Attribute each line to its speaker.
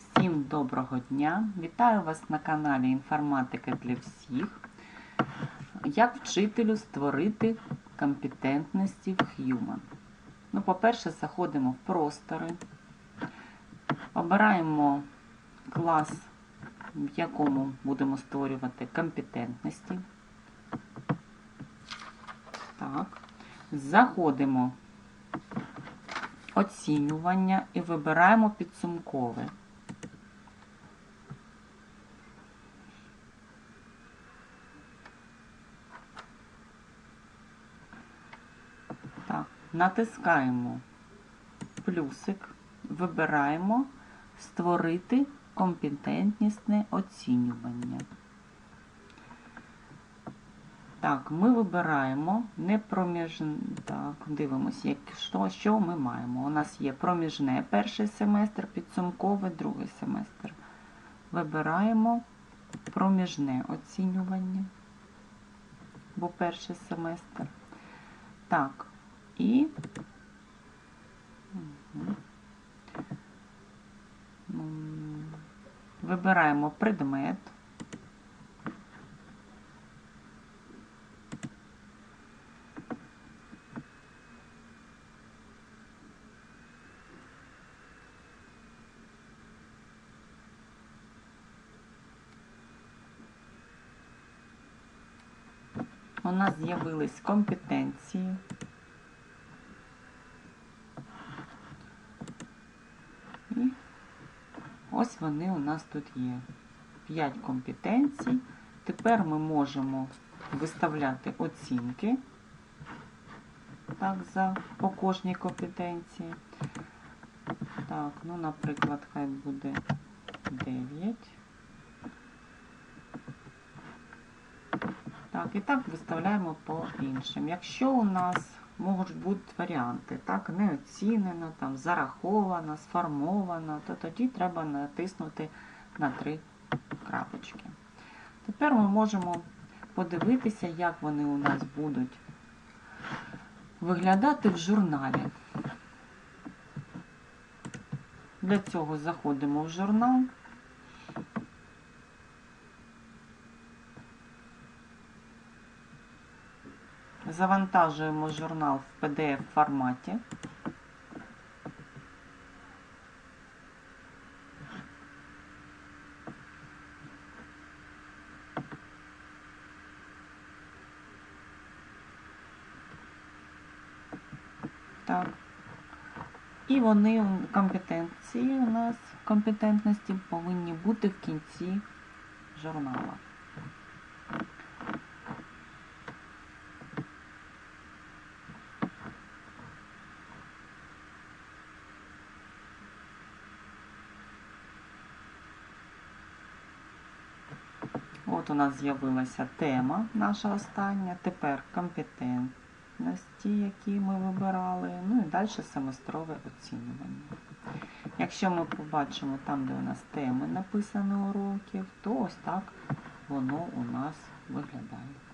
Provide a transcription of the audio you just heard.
Speaker 1: Всім доброго дня! Вітаю вас на каналі Інформатика для всіх. Як вчителю створити компетентності в Human. Ну, по-перше, заходимо в простори, обираємо клас, в якому будемо створювати компетентності. Так. Заходимо оцінювання і вибираємо підсумкове. Так, натискаємо плюсик, вибираємо створити компетентнісне оцінювання. Так, ми вибираємо не проміжне. Так, дивимося, як, що, що ми маємо. У нас є проміжне перший семестр, підсумковий другий семестр. Вибираємо проміжне оцінювання, бо перший семестр. Так, і вибираємо предмет. У нас з'явились компетенції. Ось вони у нас тут є. 5 компетенцій. Тепер ми можемо виставляти оцінки так, за, по кожній компетенції. Так, ну, наприклад, хай буде 9. Так, і так виставляємо по іншим. Якщо у нас можуть бути варіанти, так, не оцінено, там, зараховано, сформовано, то тоді треба натиснути на три крапочки. Тепер ми можемо подивитися, як вони у нас будуть виглядати в журналі. Для цього заходимо в журнал. Завантажуємо журнал в PDF форматі. Так. І вони компетенції у нас компетентності повинні бути в кінці журнала. От у нас з'явилася тема наша остання. Тепер компетентності, які ми вибирали. Ну і далі семестрове оцінювання. Якщо ми побачимо там, де у нас теми написано уроків, то ось так воно у нас виглядає.